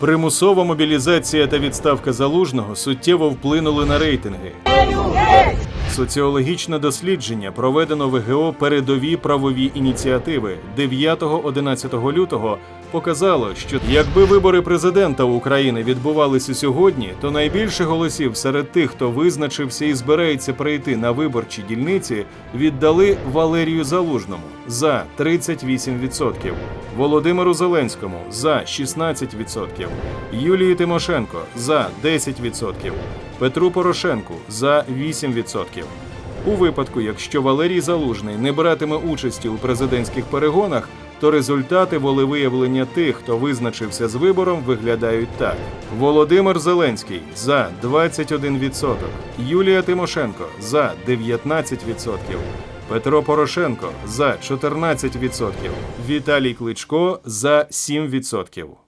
Примусова мобілізація та відставка залужного суттєво вплинули на рейтинги. Соціологічне дослідження проведено ВГО передові правові ініціативи 9-11 лютого показало, що якби вибори президента України відбувалися сьогодні, то найбільше голосів серед тих, хто визначився і збирається прийти на виборчі дільниці, віддали Валерію Залужному за 38%, Володимиру Зеленському за 16%, Юлії Тимошенко за 10%, Петру Порошенку за 8%. У випадку, якщо Валерій Залужний не братиме участі у президентських перегонах, то результати волевиявлення тих, хто визначився з вибором, виглядають так: Володимир Зеленський за 21%, Юлія Тимошенко за 19%, Петро Порошенко за 14%, Віталій Кличко за 7%.